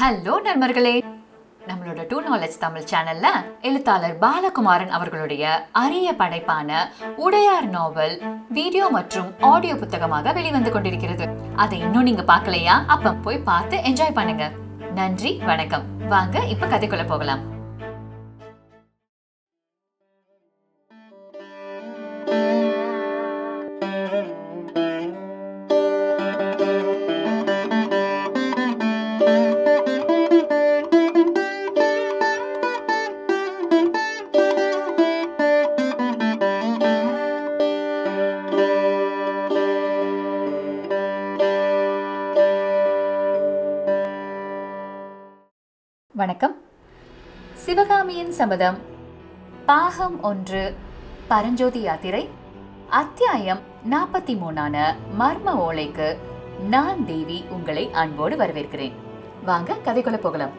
Hello நண்பர்களே. நம்மளோட two knowledge Tamil சேனல்ல எழுத்தாளர் பாலகுமாரன் அவர்களுடைய அரிய படைப்பான உடையார் நாவல் வீடியோ மற்றும் ஆடியோ புத்தகமாக வெளிவந்து கொண்டிருக்கிறது. அதை இன்னும் நீங்க பார்க்கலையா? அப்ப போய் பார்த்து என்ஜாய் பண்ணுங்க. நன்றி வணக்கம். வாங்க இப்ப கதைக்குள்ள போகலாம். சபதம். பாகம் ஒன்று பரஞ்சோதி யாத்திரை அத்தியாயம் நாற்பத்தி மூணான மர்ம ஓலைக்கு நான் தேவி உங்களை அன்போடு வரவேற்கிறேன். வாங்க கதைக்குள்ள போகலாம்.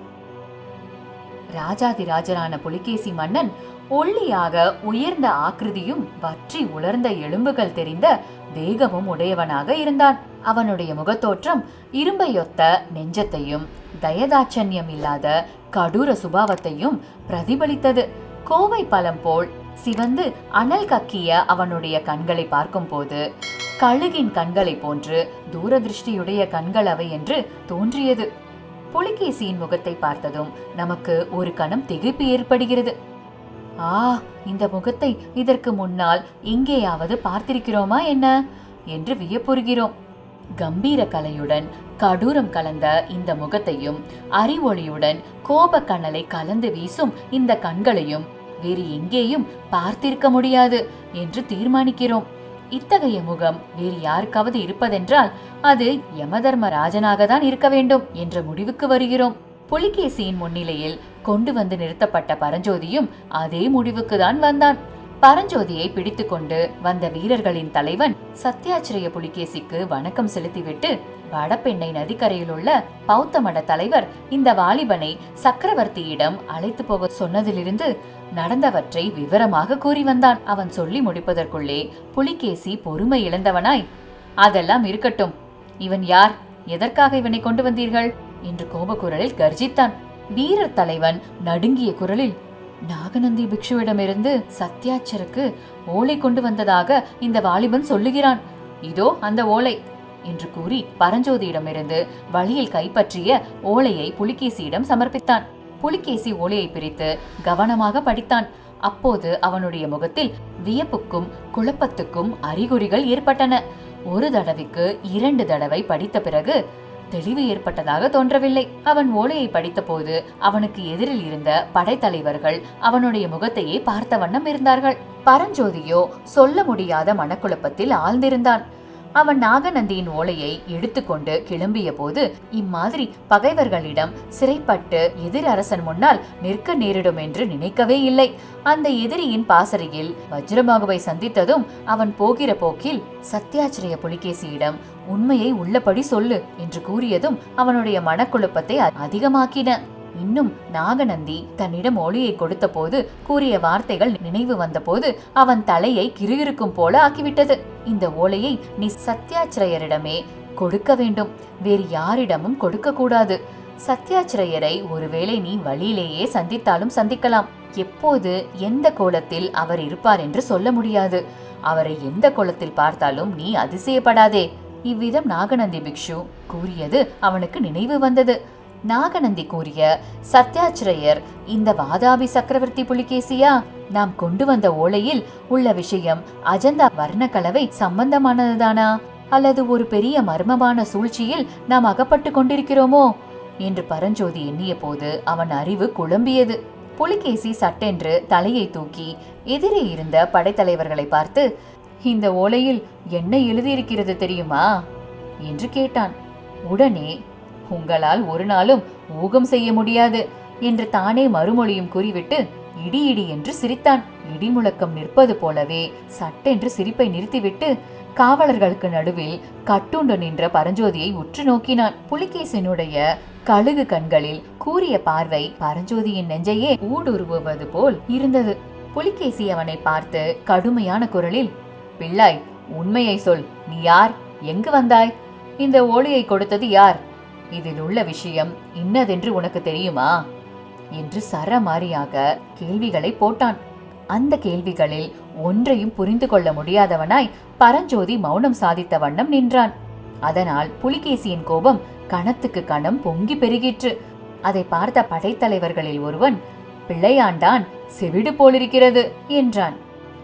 ராஜாதி ராஜரான புலிகேசி மன்னன் ஒல்லியாக உயர்ந்த ஆக்கிருதியும் வற்றி உலர்ந்த எலும்புகள் தெரிந்த வேகமும் உடையவனாக இருந்தான். அவனுடைய முகத்தோற்றம் இரும்பையொத்த நெஞ்சத்தையும் தயதாட்சண்யம் இல்லாத கடூர சுபாவத்தையும் பிரதிபலித்தது. கோவை பழம் போல் சிவந்து அனல் கக்கிய அவனுடைய கண்களை பார்க்கும்போது கழுகின் கண்களைப் போன்று தூரதிருஷ்டியுடைய கண்கள் அவை என்று தோன்றியது. புலிகேசியின் முகத்தை பார்த்ததும் நமக்கு ஒரு கணம் திகைப்பு ஏற்படுகிறது. ஆ இந்த முகத்தை இதற்கு முன்னால் எங்கேயாவது பார்த்திருக்கிறோமா என்ன? என்று வியப்புறுகிறோம். கம்பீர கலையுடன் கடூரம் கலந்த இந்த முகத்தையும் அறிவொளியுடன் கோப கனலை கலந்து வீசும் இந்த கண்களையும் வேறு எங்கேயும் பார்த்திருக்க முடியாது என்று தீர்மானிக்கிறோம். இத்தகைய முகம் வேறு யாருக்காவது இருப்பதென்றால் அது யமதர்மராஜனாக தான் இருக்க வேண்டும் என்ற முடிவுக்கு வருகிறோம். புலிகேசியின் முன்னிலையில் கொண்டு வந்து நிறுத்தப்பட்ட பரஞ்சோதியும் அதே முடிவுக்கு தான் வந்தான். பரஞ்சோதியை பிடித்துக்கொண்டு வந்த வீரர்களின் தலைவன் சத்தியாச்சிரய புலிகேசிக்கு வணக்கம் செலுத்திவிட்டு வடபெண்ணை நதிக்கரையில் உள்ள பௌத்த மட தலைவர் இந்த வாலிபனை சக்கரவர்த்தியிடம் அழைத்து போக சொன்னதிலிருந்து நடந்தவற்றை விவரமாக கூறி வந்தான். அவன் சொல்லி முடிப்பதற்குள்ளே புலிகேசி பொறுமை இழந்தவனாய். அதெல்லாம் இருக்கட்டும். இவன் யார்? எதற்காக இவனை கொண்டு வந்தீர்கள்? என்று கோபக்குரலில் கர்ஜித்தான். வீரர் தலைவன் நடுங்கிய குரலில் நாகநந்தி பிக்ஷுவிடமிருந்து சத்யாச்சருக்கு ஓலை கொண்டு வந்ததாக இந்த வாலிபன் சொல்லுகிறான். இதோ அந்த ஓலை என்று கூறி பரஞ்சோதியிடமிருந்து வழியில் கைப்பற்றிய ஓலையை புலிகேசியிடம் சமர்ப்பித்தான். புலிகேசி ஓலையை பிரித்து கவனமாக படித்தான். அப்போது அவனுடைய முகத்தில் வியப்புக்கும் குழப்பத்துக்கும் அறிகுறிகள் ஏற்பட்டன. ஒரு தடவைக்கு இரண்டு தடவை படித்த பிறகு தெளிவு ஏற்பட்டதாக தோன்றவில்லை. அவன் ஓலையை படித்தபோது அவனுக்கு எதிரில் இருந்த படைத்தலைவர்கள் அவனுடைய முகத்தையே பார்த்த வண்ணம் இருந்தார்கள். பரஞ்சோதியோ சொல்ல முடியாத மனக்குழப்பத்தில் ஆழ்ந்திருந்தான். அவன் நாகநந்தியின் ஓலையை எடுத்துக்கொண்டு கிளம்பிய போது இம்மாதிரி பகைவர்களிடம் சிறைப்பட்டு எதிர் அரசன் முன்னால் நிற்க நேரிடும் என்று நினைக்கவே இல்லை. அந்த எதிரியின் பாசறையில் வஜ்ரபாகுவை சந்தித்ததும் அவன் போகிற போக்கில் சத்யாச்சிரய புலிகேசியிடம் உண்மையை உள்ளபடி சொல்லு என்று கூறியதும் அவனுடைய மனக்குழப்பத்தை அதிகமாக்கின. இன்னும் நாகநந்தி தன்னிடம் ஒளியை கொடுத்தபோது கூறிய வார்த்தைகள் நினைவு வந்தபோது அவன் தலையை கிறுகிறுக்கும் போல ஆக்கிவிட்டது. இந்த ஓலையை நீ சத்யாச்சிரயரிடமே கொடுக்க வேண்டும். வேறு யாரிடமும் கொடுக்க கூடாது. சத்யாச்சிரயரை ஒருவேளை நீ வழியிலேயே சந்தித்தாலும் சந்திக்கலாம். எப்போது எந்த கோலத்தில் அவர் இருப்பார் என்று சொல்ல முடியாது. அவரை எந்த கோலத்தில் பார்த்தாலும் நீ அதிசயப்படாதே. இவ்விதம் நாகநந்தி பிக்ஷு கூறியது அவனுக்கு நினைவு வந்தது. நாகநந்தி கூறிய சத்யாச்சிரயர் இந்த வாதாபி சக்கரவர்த்தி புலிகேசியா நாம் கொண்டு வந்த ஓலையில் உள்ள விஷயம் அஜந்தா வர்ண கலவை சம்பந்தமானதுதானா? அல்லது ஒரு பெரிய மர்மமான சூழ்ச்சியில் நாம் அகப்பட்டு கொண்டிருக்கிறோமோ? என்று பரஞ்சோதி எண்ணிய போது அவன் அறிவு குழம்பியது. புலிகேசி சட்டென்று தலையை தூக்கி எதிரே இருந்த படைத்தலைவர்களை பார்த்து இந்த ஓலையில் என்ன எழுதியிருக்கிறது தெரியுமா? என்று கேட்டான். உடனே உங்களால் ஒரு நாளும் ஊகம் செய்ய முடியாது என்று தானே மறுமொழியும் கூறிவிட்டு இடி இடி என்று சிரித்தான். இடி முழக்கம் நிற்பது போலவே சட்டென்று சிரிப்பை நிறுத்திவிட்டு காவலர்களுக்கு நடுவில் கட்டுண்டு நின்ற பரஞ்சோதியை உற்று நோக்கினான். புலிகேசனுடைய கழுகு கண்களில் கூறிய பார்வை பரஞ்சோதியின் நெஞ்சையே ஊடுருவுவது போல் இருந்தது. புலிகேசி அவனை பார்த்து கடுமையான குரலில் பிள்ளாய் உண்மையை சொல். நீ யார்? எங்கு வந்தாய்? இந்த ஓலையை கொடுத்தது யார்? இதில் உள்ள விஷயம் இன்னதென்று உனக்கு தெரியுமா? என்று சரமாரியாக கேள்விகளை போட்டான். அந்த கேள்விகளில் ஒன்றையும் புரிந்து கொள்ள முடியாதவனாய் பரஞ்சோதி மௌனம் சாதித்த வண்ணம் நின்றான். அதனால் புலிகேசியின் கோபம் கணத்துக்கு கணம் பொங்கி பெருகிற்று. அதை பார்த்த படைத்தலைவர்களில் ஒருவன் பிள்ளையாண்டான் செவிடு போலிருக்கிறது என்றான்.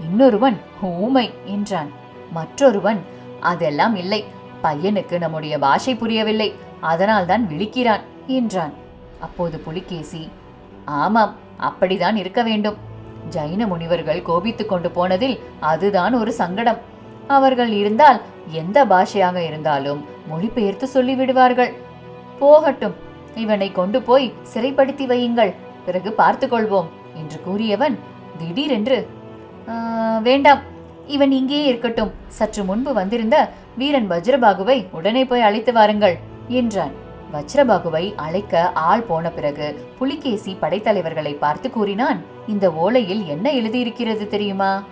இன்னொருவன் ஊமை என்றான். மற்றொருவன் அதெல்லாம் இல்லை பையனுக்கு நம்முடைய பாஷை புரியவில்லை. அதனால்தான் விழிக்கிறான் என்றான். அப்போது புலிகேசி ஆமாம் அப்படிதான் இருக்க வேண்டும். ஜைன முனிவர்கள் கோபித்துக் கொண்டு போனதில் அதுதான் ஒரு சங்கடம். அவர்கள் இருந்தால் எந்த பாஷையாக இருந்தாலும் மொழிபெயர்த்து சொல்லிவிடுவார்கள். போகட்டும் இவனை கொண்டு போய் சிறைப்படுத்தி வையுங்கள். பிறகு பார்த்து கொள்வோம் என்று கூறியவன் திடீரென்று வேண்டாம் இவன் இங்கேயே இருக்கட்டும். சற்று முன்பு வந்திருந்த வீரன் வஜ்ரபாகுவை உடனே போய் அழைத்து வாருங்கள். என்றான். வஜ்ரபாகுவை அழைக்க ஆள் போன பிறகு புலிகேசி படைத்தலைவர்களை பார்த்து கூறினான் இந்த ஓலையில் என்ன எழுதியிருக்கிறது தெரியுமா?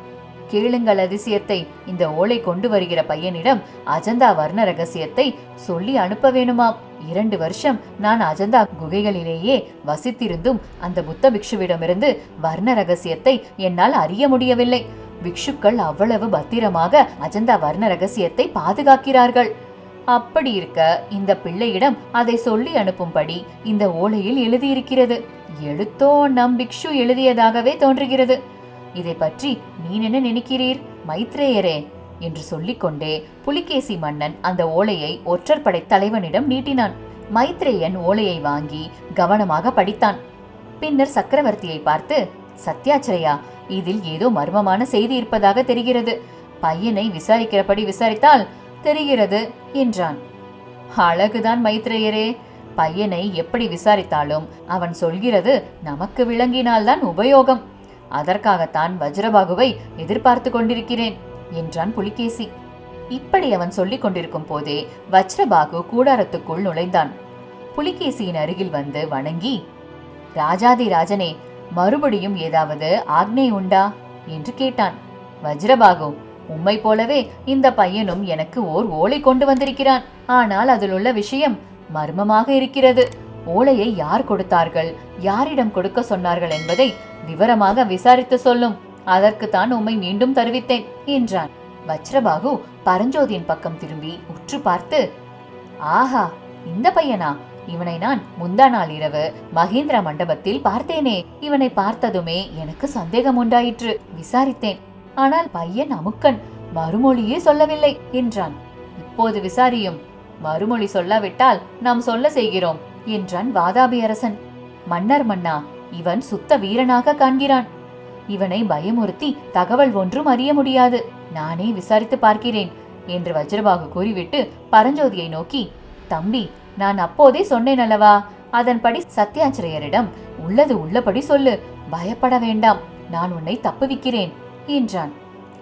கேளுங்கள் அதிசயத்தை. இந்த ஓலை கொண்டு வருகிற பையனிடம் அஜந்தா வர்ண ரகசியத்தை சொல்லி அனுப்ப வேணுமாம். இரண்டு வருஷம் நான் அஜந்தா குகைகளிலேயே வசித்திருந்தும் அந்த புத்த பிக்ஷுவிடமிருந்து வர்ண ரகசியத்தை என்னால் அறிய முடியவில்லை. பிக்ஷுக்கள் அவ்வளவு பத்திரமாக அஜந்தா வர்ண ரகசியத்தை பாதுகாக்கிறார்கள். அப்படி இருக்க இந்த பிள்ளையிடம் அதை சொல்லி அனுப்பும்படி இந்த ஓலையில் எழுதியிருக்கிறது. எழுத்தோ நம் பிக்ஷு எழுதியதாகவே தோன்றுகிறது. இதை பற்றி நீ என்ன நினைக்கிறீர்? மைத்ரேயரே என்று சொல்லிக்கொண்டே புலிகேசி மன்னன் அந்த ஓலையை ஒற்றற்படை தலைவனிடம் நீட்டினான். மைத்ரேயன் ஓலையை வாங்கி கவனமாக படித்தான். பின்னர் சக்கரவர்த்தியை பார்த்து சத்யாச்சிரயா இதில் ஏதோ மர்மமான செய்தி இருப்பதாக தெரிகிறது. பையனை விசாரிக்கிறபடி விசாரித்தால் தெரிகிறது என்றான். அழகுதான் மைத்ரேயரே. பையனை எப்படி விசாரித்தாலும் அவன் சொல்கிறது நமக்கு விளங்கினால்தான் உபயோகம். அதற்காகத்தான் வஜ்ரபாகுவை எதிர்பார்த்து கொண்டிருக்கிறேன் என்றான் புலிகேசி. இப்படி அவன் சொல்லிக் கொண்டிருக்கும் போதே வஜ்ரபாகு கூடாரத்துக்குள் நுழைந்தான். புலிகேசியின் அருகில் வந்து வணங்கி ராஜாதி ராஜனே மறுபடியும் ஏதாவது ஆக்ஞை உண்டா? என்று கேட்டான். வஜ்ரபாகு உம்மை போலவே இந்த பையனும் எனக்கு ஓர் ஓலை கொண்டு வந்திருக்கிறான். ஆனால் அதிலுள்ள விஷயம் மர்மமாக இருக்கிறது. ஓலையை யார் கொடுத்தார்கள்? யாரிடம் கொடுக்க சொன்னார்கள் என்பதை விவரமாக விசாரித்து சொல்லும். அதற்குத்தான் உம்மை மீண்டும் தருவித்தேன் என்றான். வஜ்ரபாகு பரஞ்சோதியின் பக்கம் திரும்பி உற்று பார்த்து ஆஹா இந்த பையனா? இவனை நான் முந்தா நாள் இரவு மகேந்திர மண்டபத்தில் பார்த்தேனே. இவனை பார்த்ததுமே எனக்கு சந்தேகம் உண்டாயிற்று. விசாரித்தேன். ஆனால் பையன் அமுக்கன் மறுமொழியே சொல்லவில்லை என்றான். இப்போது விசாரியும் மறுமொழி சொல்லாவிட்டால் நாம் சொல்ல செய்கிறோம் என்றான் வாதாபி அரசன். மன்னர் மன்னா இவன் சுத்த வீரனாக காண்கிறான். இவனை பயமுறுத்தி தகவல் ஒன்றும் அறிய முடியாது. நானே விசாரித்து பார்க்கிறேன் என்று வஜ்ரபாகு கூறிவிட்டு பரஞ்சோதியை நோக்கி தம்பி நான் அப்போதே சொன்னேன் அல்லவா? அதன்படி சத்யாச்சிரியரிடம் உள்ளது உள்ளபடி சொல்லு பயப்பட வேண்டாம். நான் உன்னை தப்புவிக்கிறேன். என்றான்.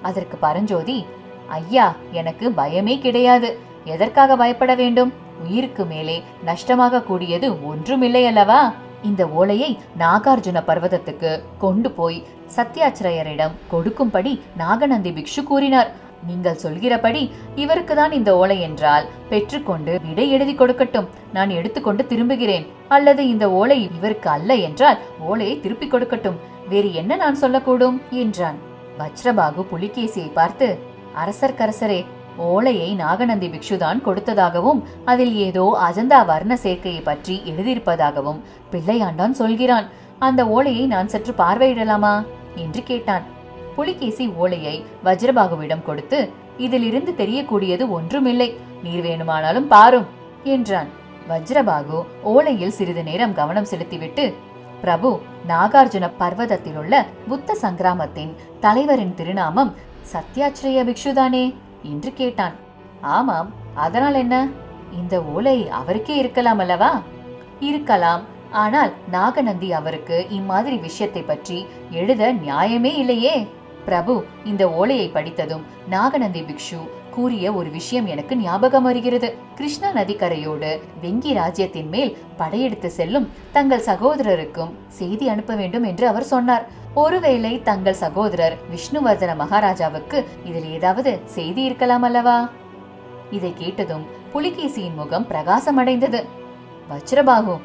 அதற்கு பரஞ்சோதி ஐயா எனக்கு பயமே கிடையாது. எதற்காக பயப்பட வேண்டும்? உயிருக்கு மேலே நஷ்டமாக கூடியது ஒன்றுமில்லை அல்லவா? இந்த ஓலையை நாகார்ஜுன பர்வதத்துக்கு கொண்டு போய் சத்யாச்சிரயரிடம் கொடுக்கும்படி நாகநந்தி பிக்ஷு கூறினார். நீங்கள் சொல்கிறபடி இவருக்கு தான் இந்த ஓலை என்றால் பெற்றுக்கொண்டு விடை எழுதி கொடுக்கட்டும். நான் எடுத்துக்கொண்டு திரும்புகிறேன். அல்லது இந்த ஓலை இவருக்கு அல்ல என்றால் ஓலையை திருப்பிக் கொடுக்கட்டும். வேறு என்ன நான் சொல்லக்கூடும்? என்றான். வஜ்ரபாகு புலிகேசியை பார்த்து அரசர்க்கரசரே ஓலையை நாகநந்தி பிக்ஷுதான் கொடுத்ததாகவும் அதில் ஏதோ அஜந்தா வர்ண சேர்க்கையை பற்றி எழுதியிருப்பதாகவும் பிள்ளையாண்டான் சொல்கிறான். அந்த ஓலையை நான் சற்று பார்வையிடலாமா? என்று கேட்டான். புலிகேசி ஓலையை வஜ்ரபாகுவிடம் கொடுத்து இதிலிருந்து தெரியக்கூடியது ஒன்றுமில்லை. நீர் வேணுமானாலும் பாரும் என்றான். வஜ்ரபாகு ஓலையில் சிறிது நேரம் கவனம் செலுத்திவிட்டு பிரபு நாகார்ஜுன பர்வதத்தில் உள்ள புத்த சங்கிராமத்தின் தலைவரின் திருநாமம் சத்யாச்சிரய பிக்ஷுதானே என்று கேட்டான். ஆமாம் அதனால் என்ன? இந்த ஓலை அவருக்கே இருக்கலாம் அல்லவா? இருக்கலாம். ஆனால் நாகநந்தி அவருக்கு இம்மாதிரி விஷயத்தை பற்றி எழுத நியாயமே இல்லையே. பிரபு இந்த ஓலையை படித்ததும் நாகநந்தி பிக்ஷு கூறிய ஒரு விஷயம் எனக்கு ஞாபகம் வருகிறது. கிருஷ்ணா நதிக்கரையோடு வெங்கி ராஜ்யத்தின் மேல் படையெடுத்து செல்லும் தங்கள் சகோதரருக்கும் செய்தி அனுப்ப வேண்டும் என்று அவர் சொன்னார். ஒருவேளை தங்கள் சகோதரர் விஷ்ணுவர்தன மகாராஜாவுக்கு இதில் ஏதாவது செய்தி இருக்கலாம் அல்லவா? இதை கேட்டதும் புலிகேசியின் முகம் பிரகாசமடைந்தது. வச்சிரபாகு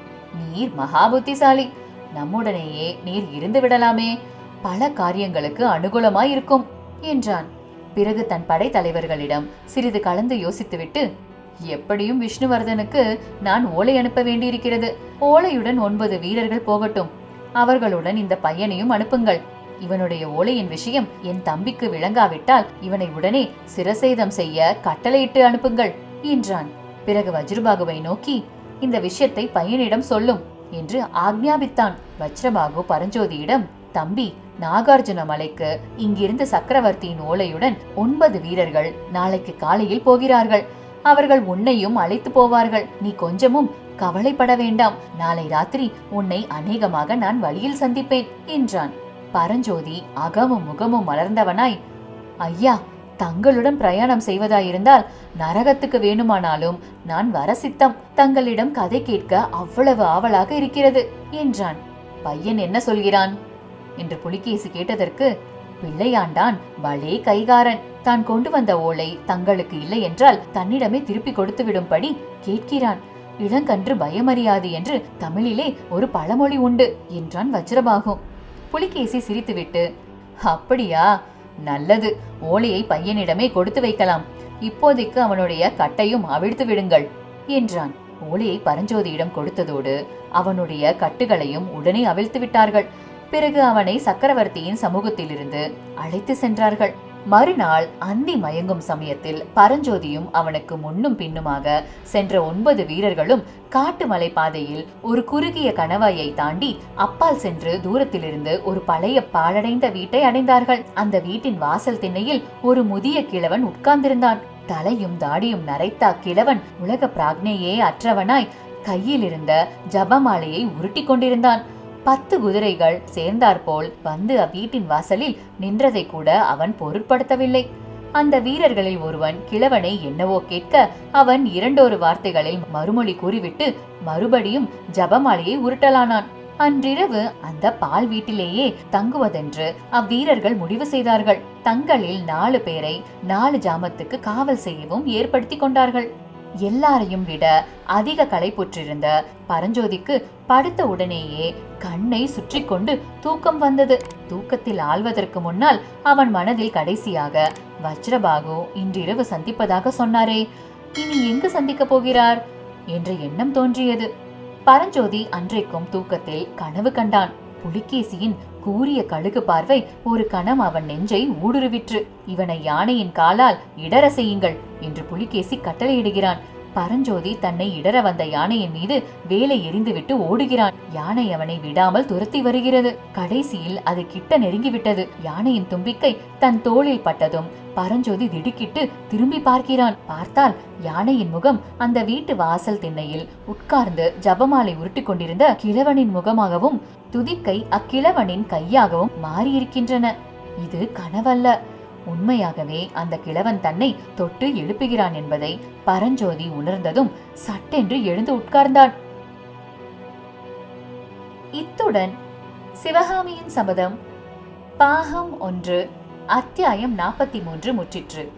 நீர் மகா புத்திசாலி நம்முடனேயே நீர் இருந்து விடலாமே. பல காரியங்களுக்கு அனுகூலமாய் இருக்கும் என்றான். பிறகு தன் படை தலைவர்களிடம் சிறிது கலந்து யோசித்துவிட்டு எப்படியும் விஷ்ணுவர்தனுக்கு நான் ஓலை அனுப்ப வேண்டியிருக்கிறது. ஓலையுடன் ஒன்பது வீரர்கள் போகட்டும். அவர்களுடன் இந்த பையனையும் அனுப்புங்கள். இவனுடைய ஓலையின் விஷயம் என் தம்பிக்கு விளங்காவிட்டால் இவனை உடனே சிரசேதம் செய்ய கட்டளையிட்டு அனுப்புங்கள் என்றான். பிறகு வஜ்ரபாகுவை நோக்கி இந்த விஷயத்தை பையனிடம் சொல்லும் என்று ஆக்ஞாபித்தான். வஜ்ரபாகு பரஞ்சோதியிடம் தம்பி நாகார்ஜுன மலைக்கு இங்கிருந்து சக்கரவர்த்தியின் ஓலையுடன் ஒன்பது வீரர்கள் நாளைக்கு காலையில் போகிறார்கள். அவர்கள் உன்னையும் அழைத்து போவார்கள். நீ கொஞ்சமும் கவலைப்பட வேண்டாம். நாளை ராத்திரி உன்னை அநேகமாக நான் வழியில் சந்திப்பேன் என்றான். பரஞ்சோதி அகமும் முகமும் மலர்ந்தவனாய் ஐயா தங்களுடன் பிரயாணம் செய்வதாயிருந்தால் நரகத்துக்கு வேணுமானாலும் நான் வர சித்தம். தங்களிடம் கதை கேட்க அவ்வளவு ஆவலாக இருக்கிறது என்றான். பையன் என்ன சொல்கிறான்? என்று புலிகேசி கேட்டதற்கு பிள்ளையாண்டான் பலே கைகாரன். தான் கொண்டு வந்த ஓலை தங்களுக்கு இல்லை என்றால் தன்னிடமே திருப்பி கொடுத்து விடும்படி கேட்கிறான். இளங்கன்று பயமறியாது என்று தமிழிலே ஒரு பழமொழி உண்டு என்றான் வஜ்ரபாகு. புலிகேசி சிரித்துவிட்டு அப்படியா? நல்லது. ஓலையை பையனிடமே கொடுத்து வைக்கலாம். இப்போதைக்கு அவனுடைய கட்டையும் அவிழ்த்து விடுங்கள் என்றான். ஓலையை பரஞ்சோதியிடம் கொடுத்ததோடு அவனுடைய கட்டுகளையும் உடனே அவிழ்த்து விட்டார்கள். பிறகு அவனை சக்கரவர்த்தியின் சமூகத்திலிருந்து அழைத்து சென்றார்கள். மறுநாள் அந்தி மயங்கும் சமயத்தில் பரஞ்சோதியும் அவனுக்கு முன்னும் பின்னுமாக சென்ற ஒன்பது வீரர்களும் காட்டு மலை பாதையில் ஒரு குறுகிய கணவாயை தாண்டி அப்பால் சென்று தூரத்திலிருந்து ஒரு பழைய பாழடைந்த வீட்டை அடைந்தார்கள். அந்த வீட்டின் வாசல் திண்ணையில் ஒரு முதிய கிழவன் உட்கார்ந்திருந்தான். தலையும் தாடியும் நரைத்த கிழவன் உலக பிராக்னையே அற்றவனாய் கையில் இருந்த ஜபமாலையை உருட்டி கொண்டிருந்தான். பத்து குதிரைகள் சேர்ந்தாற்போல் வந்து அவ்வீட்டின் வாசலில் நின்றதை கூட அவன் பொருட்படுத்தவில்லை. அந்த வீரர்களில் ஒருவன் கிழவனை என்னவோ கேட்க அவன் இரண்டொரு வார்த்தைகளில் மறுமொழி கூறிவிட்டு மறுபடியும் ஜபமாலையை உருட்டலானான். அன்றிரவு அந்த பால் வீட்டிலேயே தங்குவதென்று அவ்வீரர்கள் முடிவு செய்தார்கள். தங்களில் நாலு பேரை நாலு ஜாமத்துக்கு காவல் செய்யவும் ஏற்படுத்தி கொண்டார்கள். எல்லாரையும் விட அதிக களைப்புற்றிருந்த பரஞ்சோதிக்கு படுத்த உடனேயே கண்ணை சுற்றி கொண்டு தூக்கம் வந்தது. தூக்கத்தில் ஆழ்வதற்கு முன்னால் அவன் மனதில் கடைசியாக வஜ்ரபாகு இன்றிரவு சந்திப்பதாக சொன்னாரே. இனி எங்கு சந்திக்கப் போகிறார்? என்ற எண்ணம் தோன்றியது. பரஞ்சோதி அன்றைக்கும் தூக்கத்தில் கனவு கண்டான். புலிகேசியின் கூரிய கழுகு பார்வை ஒரு கணம் அவன் நெஞ்சை ஊடுருவிற்று. இவனை யானையின் காலால் இடர செய்யுங்கள் என்று புலிகேசி கட்டளையிடுகிறான். பரஞ்சோதி தன்னை இடர வந்த யானையின் மீது வேலை எரிந்துவிட்டு ஓடுகிறான். யானை அவனை விடாமல் துரத்தி வருகிறது. கடைசியில் அது கிட்ட நெருங்கிவிட்டது. யானையின் தும்பிக்கை தன் தோளில் பட்டதும் பரஞ்சோதி திடுக்கிட்டு திரும்பி பார்க்கிறான். பார்த்தால் யானையின் முகம் அந்த வீட்டு வாசல் திண்ணையில் உட்கார்ந்து ஜபமாலை உருட்டி கொண்டிருந்த கிழவனின் முகமாகவும் துதிக்கை அக்கிழவனின் கையாகவும் மாறியிருக்கின்றன. இது கனவல்ல. உண்மையாகவே அந்த கிழவன் தன்னை தொட்டு எழுப்புகிறான் என்பதை பரஞ்சோதி உணர்ந்ததும் சட்டென்று எழுந்து உட்கார்ந்தான். இத்துடன் சிவகாமியின் சபதம் பாகம் ஒன்று அத்தியாயம் நாற்பத்தி மூன்று முற்றிற்று.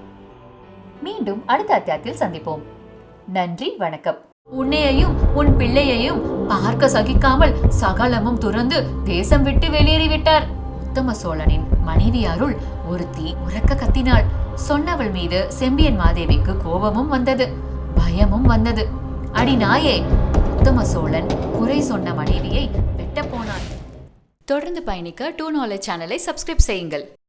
மீண்டும் அடுத்த அத்தியாயத்தில் சந்திப்போம். நன்றி வணக்கம். உன்னையையும் உன் பிள்ளையையும் பார்க்க சகிக்காமல் சகலமும் துறந்து தேசம் விட்டு வெளியேறிவிட்டார். உத்தம சோழனின் மனைவியாருள் ஒருத்தி உறக்க கத்தினாள். சொன்னவள் மீது செம்பியன் மாதேவிக்கு கோபமும் வந்தது பயமும் வந்தது. அடி நாயே உத்தம சோழன் குறை சொன்ன மனைவியை வெட்டப் போனான். தொடர்ந்து பயணிக்க டூ நாலேஜ் சேனலை சப்ஸ்கிரைப் செய்யுங்கள்.